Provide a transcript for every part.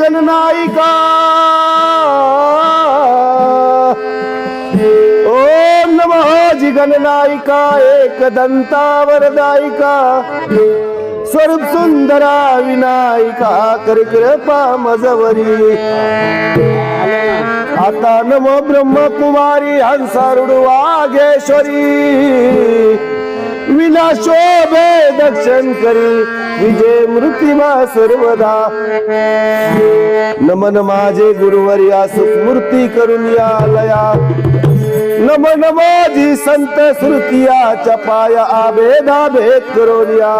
गणनायिका ओम नमः जिगणनायिका एकदंता वरदायिका स्वरूप सुंदरा विनायिका कर कृपा मजवरी आता नमो ब्रह्मकुमारी हंसारुड वागेश्वरी विना शोभे दक्षिण करी विजय मृत्युमा सर्वदा. नमन माझे गुरुवर्या सुस्मृती करून या लया. नमन माझी संत श्रुतियाच्या पाया आभेदा भेद करून या.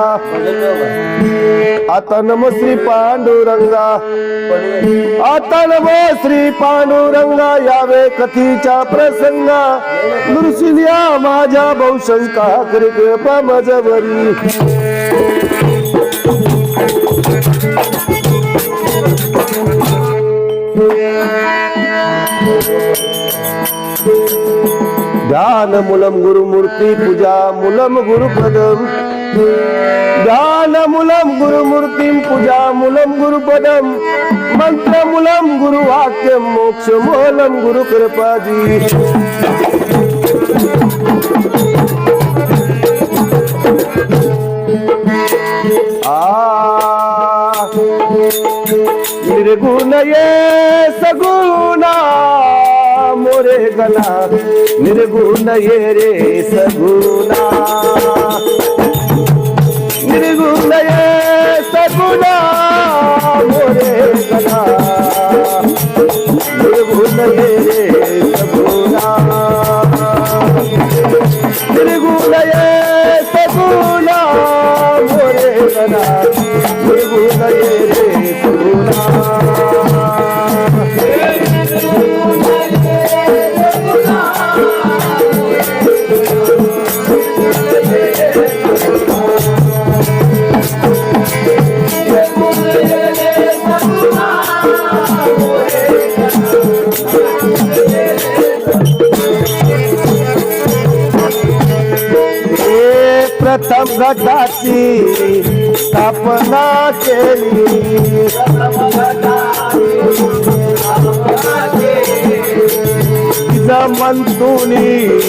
आता नम श्री पांडुरंगा. आता नम श्री पांडुरंगा यावे कथीच्या प्रसंगा. नृसिंहा माझ्या बहुशंका कृपा मजवरी ध्यान मूलम मूलं पूजा मूलम गुरुमूर्तिं मूलम पूजा मूलम गुरुपदं मंत्र मूलम मोक्षमूलं मोक्ष मूलम गुरु आ निर्गुण ये सगुणा मोरे गला। निर्गुण ये रे प्रथम घटाची स्थापना केली. तिचा मंतुनी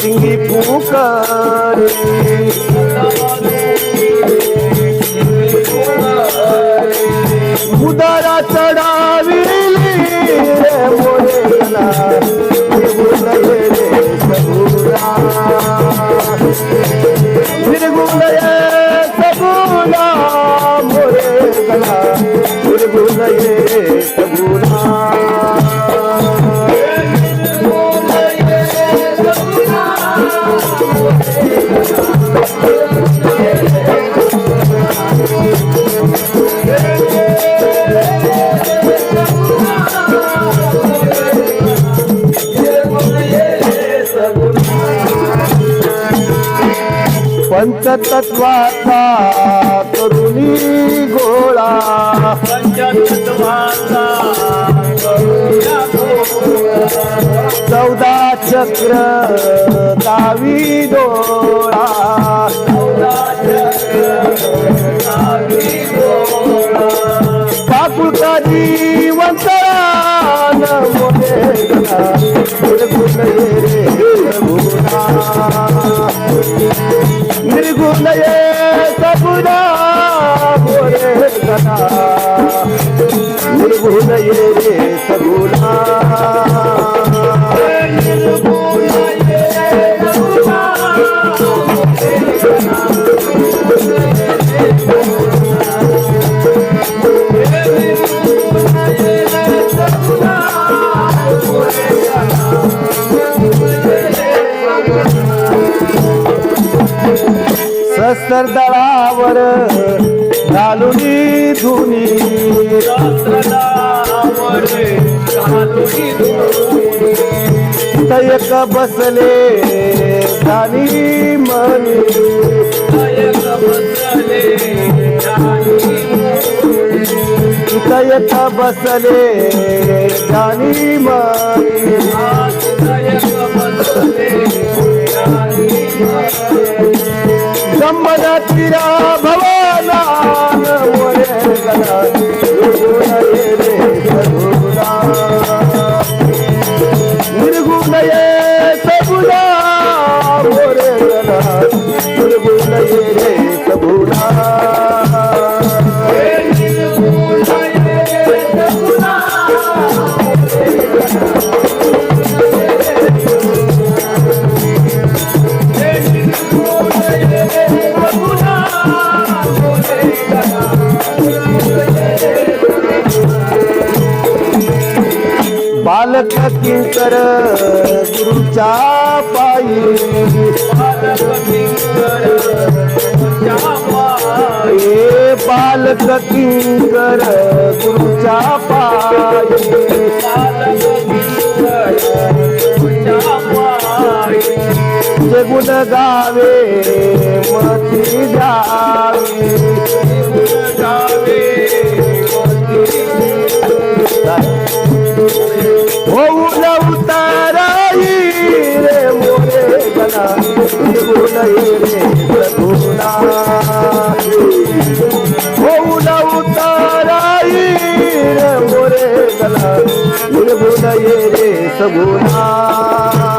सिंगी पुकारी. उदारा चढा पंचतत्वाचा करुणी गोळा चक्र दावी डोळा पाकुळका जीवंतरा निर्गुण ये रे गुणा निर्गुण ये सगुणा मोरे गणा निर्गुण ये रे रात्र दळावर घालुनी धुनी. तयक बसले जानी मनी तयक बसले जानी मनी संबदातीरा भवाना बालक किंकर गुरुच्या पायी. हे बालक किंकर गुरुच्या पायी. जे गुण गावे मती द्यावे रे रे सगुणा.